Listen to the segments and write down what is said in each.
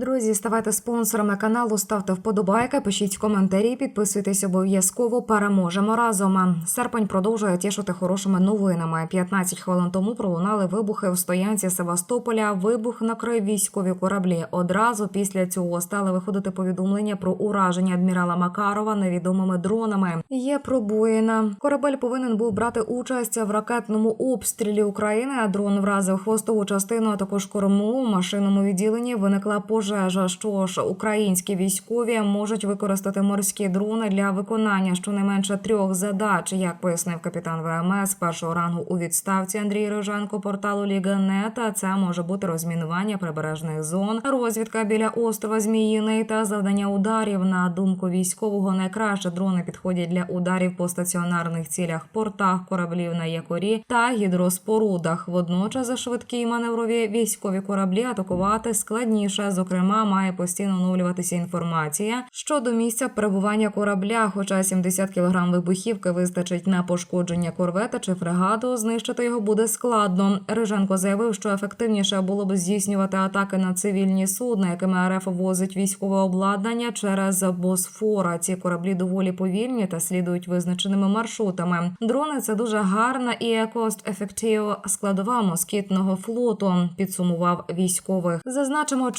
Друзі, ставайте спонсорами каналу, ставте вподобайки, пишіть коментарі, підписуйтесь обов'язково. Переможемо разом. Серпень продовжує тішити хорошими новинами. 15 хвилин тому пролунали вибухи в стоянці Севастополя. Вибух накрив військові кораблі. Одразу після цього стали виходити повідомлення про ураження адмірала Макарова невідомими дронами. Є пробоїна. Корабель повинен був брати участь в ракетному обстрілі України. А дрон вразив хвостову частину, а також корму. У машинному відділенні виникла пожежа. Що ж, українські військові можуть використати морські дрони для виконання щонайменше трьох задач, як пояснив капітан ВМС першого рангу у відставці Андрій Роженко порталу Ліга.нет. Це може бути розмінування прибережних зон, розвідка біля острова Зміїний та завдання ударів. На думку військового, найкраще дрони підходять для ударів по стаціонарних цілях, портах, кораблів на якорі та гідроспорудах. Водночас за швидкі маневрові військові кораблі атакувати складніше. Зокрема, має постійно оновлюватися інформація щодо місця перебування корабля. Хоча 70 кг вибухівки вистачить на пошкодження корвета чи фрегату, знищити його буде складно. Риженко заявив, що ефективніше було б здійснювати атаки на цивільні судна, якими РФ возить військове обладнання через Босфора. Ці кораблі доволі повільні та слідують визначеними маршрутами. Дрони це дуже гарна і кост-ефектив складова москітного флоту. Підсумував військових. Зазначимо,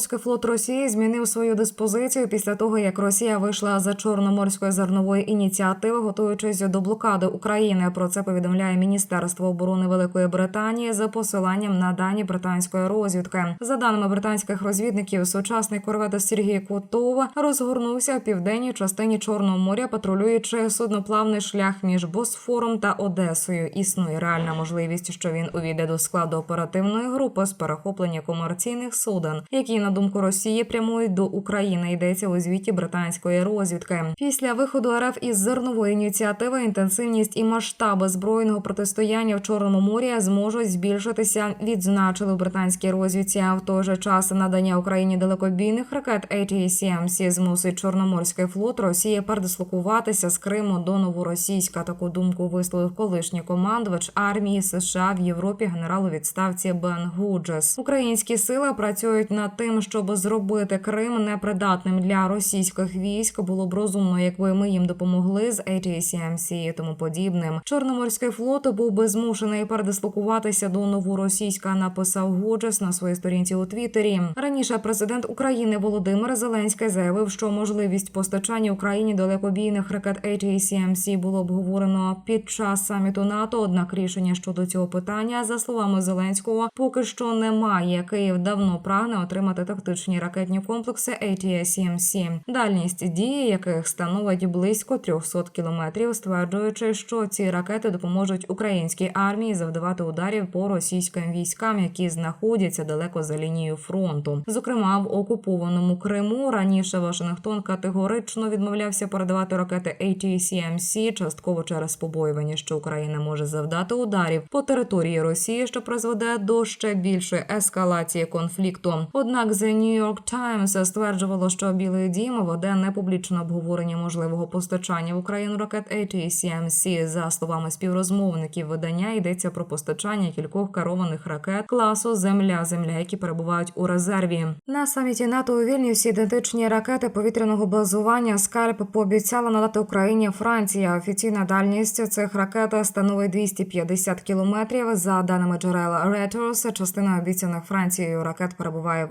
Чорноморський флот Росії змінив свою диспозицію після того, як Росія вийшла за чорноморської зернової ініціативи, готуючись до блокади України. Про це повідомляє Міністерство оборони Великої Британії за посиланням на дані британської розвідки. За даними британських розвідників, сучасний корвет Сергій Котов розгорнувся в південній частині Чорного моря, патрулюючи судноплавний шлях між Босфором та Одесою. Існує реальна можливість, що він увійде до складу оперативної групи з перехоплення комерційних суден, які на думку Росії прямують до України. Йдеться у звіті британської розвідки. Після виходу РФ із зернової ініціативи інтенсивність і масштаби збройного протистояння в Чорному морі зможуть збільшитися. Відзначили в британській розвідці. А в той же час надання Україні далекобійних ракет ATACMC змусить Чорноморський флот Росії передислокуватися з Криму до Новоросійська. Таку думку висловив колишній командувач армії США в Європі генерал у відставці Бен Гуджес. Українські сили працюють над тим, щоб зробити Крим непридатним для російських військ. Було б розумно, якби ми їм допомогли з ATACMC і тому подібним. Чорноморський флот був би змушений передислокуватися до Новоросійська. Написав Гуджес на своїй сторінці у Твіттері. Раніше президент України Володимир Зеленський заявив, що можливість постачання Україні далекобійних ракет ATACMC було обговорено під час саміту НАТО. Однак рішення щодо цього питання, за словами Зеленського, поки що немає. Київ давно прагне отримати тактичні ракетні комплекси ATACMC, дальність дії яких становить близько 300 кілометрів, стверджуючи, що ці ракети допоможуть українській армії завдавати ударів по російським військам, які знаходяться далеко за лінією фронту. Зокрема, в окупованому Криму раніше Вашингтон категорично відмовлявся передавати ракети ATACMC, частково через побоювання, що Україна може завдати ударів по території Росії, що призведе до ще більшої ескалації конфлікту. Однак The New York Times стверджувало, що Білий Дім веде непублічне обговорення можливого постачання в Україну ракет ATACMC. За словами співрозмовників видання йдеться про постачання кількох керованих ракет класу Земля Земля, які перебувають у резерві. На саміті НАТО у Вільнюсі ідентичні ракети повітряного базування Скальп пообіцяла надати Україні Франція. Офіційна дальність цих ракет становить 250 кілометрів. За даними джерел Reuters, частина обіцяних Францією ракет перебуває в